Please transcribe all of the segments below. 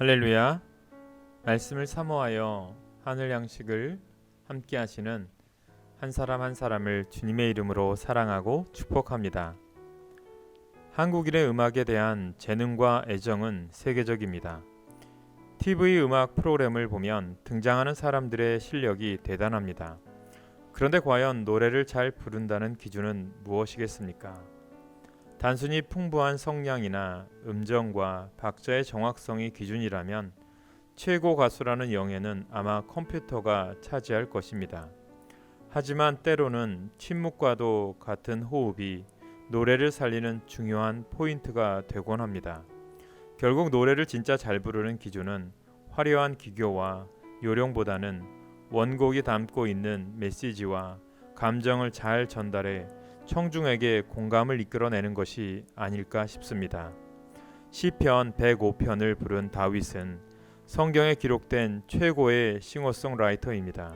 할렐루야. 말씀을 사모하여 하늘 양식을 함께 하시는 한 사람 한 사람을 주님의 이름으로 사랑하고 축복합니다. 한국인의 음악에 대한 재능과 애정은 세계적입니다. TV 음악 프로그램을 보면 등장하는 사람들의 실력이 대단합니다. 그런데 과연 노래를 잘 부른다는 기준은 무엇이겠습니까? 단순히 풍부한 성량이나 음정과 박자의 정확성이 기준이라면 최고 가수라는 영예는 아마 컴퓨터가 차지할 것입니다. 하지만 때로는 침묵과도 같은 호흡이 노래를 살리는 중요한 포인트가 되곤 합니다. 결국 노래를 진짜 잘 부르는 기준은 화려한 기교와 요령보다는 원곡이 담고 있는 메시지와 감정을 잘 전달해 청중에게 공감을 이끌어내는 것이 아닐까 싶습니다. 시편 105편을 부른 다윗은 성경에 기록된 최고의 싱어송라이터입니다.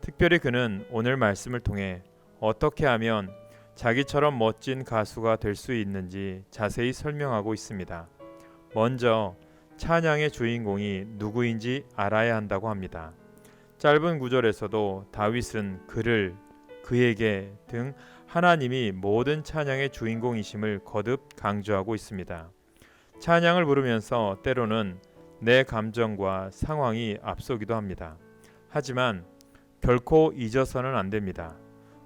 특별히 그는 오늘 말씀을 통해 어떻게 하면 자기처럼 멋진 가수가 될 수 있는지 자세히 설명하고 있습니다. 먼저 찬양의 주인공이 누구인지 알아야 한다고 합니다. 짧은 구절에서도 다윗은 그를 그에게 등 하나님이 모든 찬양의 주인공이심을 거듭 강조하고 있습니다. 찬양을 부르면서 때로는 내 감정과 상황이 앞서기도 합니다. 하지만 결코 잊어서는 안 됩니다.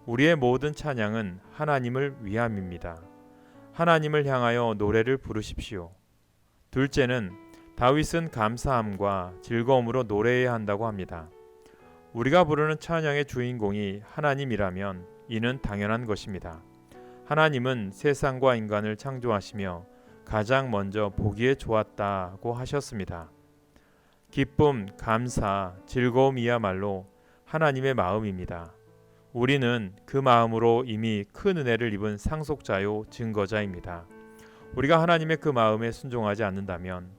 우리의 모든 찬양은 하나님을 위함입니다. 하나님을 향하여 노래를 부르십시오. 둘째는 다윗은 감사함과 즐거움으로 노래해야 한다고 합니다. 우리가 부르는 찬양의 주인공이 하나님이라면 이는 당연한 것입니다. 하나님은 세상과 인간을 창조하시며 가장 먼저 보기에 좋았다고 하셨습니다. 기쁨, 감사, 즐거움이야말로 하나님의 마음입니다. 우리는 그 마음으로 이미 큰 은혜를 입은 상속자요 증거자입니다. 우리가 하나님의 그 마음에 순종하지 않는다면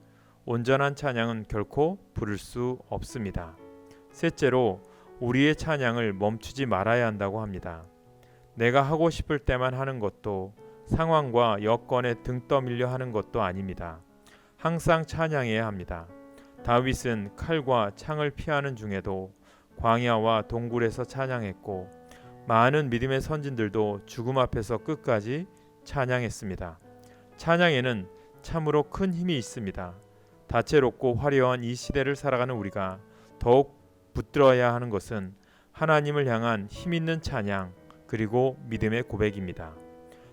온전한 찬양은 결코 부를 수 없습니다. 셋째로 우리의 찬양을 멈추지 말아야 한다고 합니다. 내가 하고 싶을 때만 하는 것도 상황과 여건에 등 떠밀려 하는 것도 아닙니다. 항상 찬양해야 합니다. 다윗은 칼과 창을 피하는 중에도 광야와 동굴에서 찬양했고 많은 믿음의 선진들도 죽음 앞에서 끝까지 찬양했습니다. 찬양에는 참으로 큰 힘이 있습니다. 다채롭고 화려한 이 시대를 살아가는 우리가 더욱 붙들어야 하는 것은 하나님을 향한 힘 있는 찬양 그리고 믿음의 고백입니다.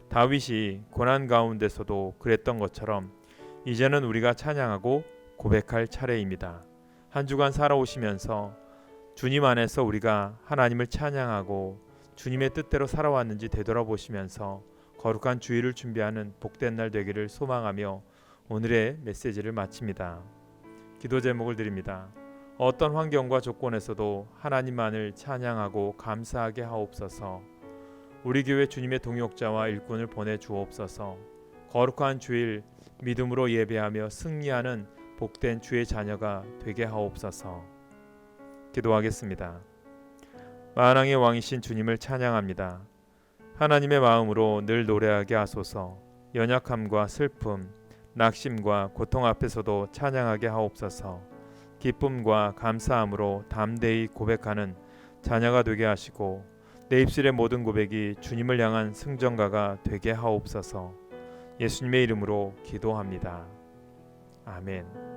다윗이 고난 가운데서도 그랬던 것처럼 이제는 우리가 찬양하고 고백할 차례입니다. 한 주간 살아오시면서 주님 안에서 우리가 하나님을 찬양하고 주님의 뜻대로 살아왔는지 되돌아보시면서 거룩한 주일을 준비하는 복된 날 되기를 소망하며 오늘의 메시지를 마칩니다. 기도 제목을 드립니다. 어떤 환경과 조건에서도 하나님만을 찬양하고 감사하게 하옵소서. 우리 교회 주님의 동역자와 일꾼을 보내 주옵소서. 거룩한 주일 믿음으로 예배하며 승리하는 복된 주의 자녀가 되게 하옵소서. 기도하겠습니다. 만왕의 왕이신 주님을 찬양합니다. 하나님의 마음으로 늘 노래하게 하소서. 연약함과 슬픔, 낙심과 고통 앞에서도 찬양하게 하옵소서. 기쁨과 감사함으로 담대히 고백하는 자녀가 되게 하시고 내 입술의 모든 고백이 주님을 향한 승전가가 되게 하옵소서. 예수님의 이름으로 기도합니다. 아멘.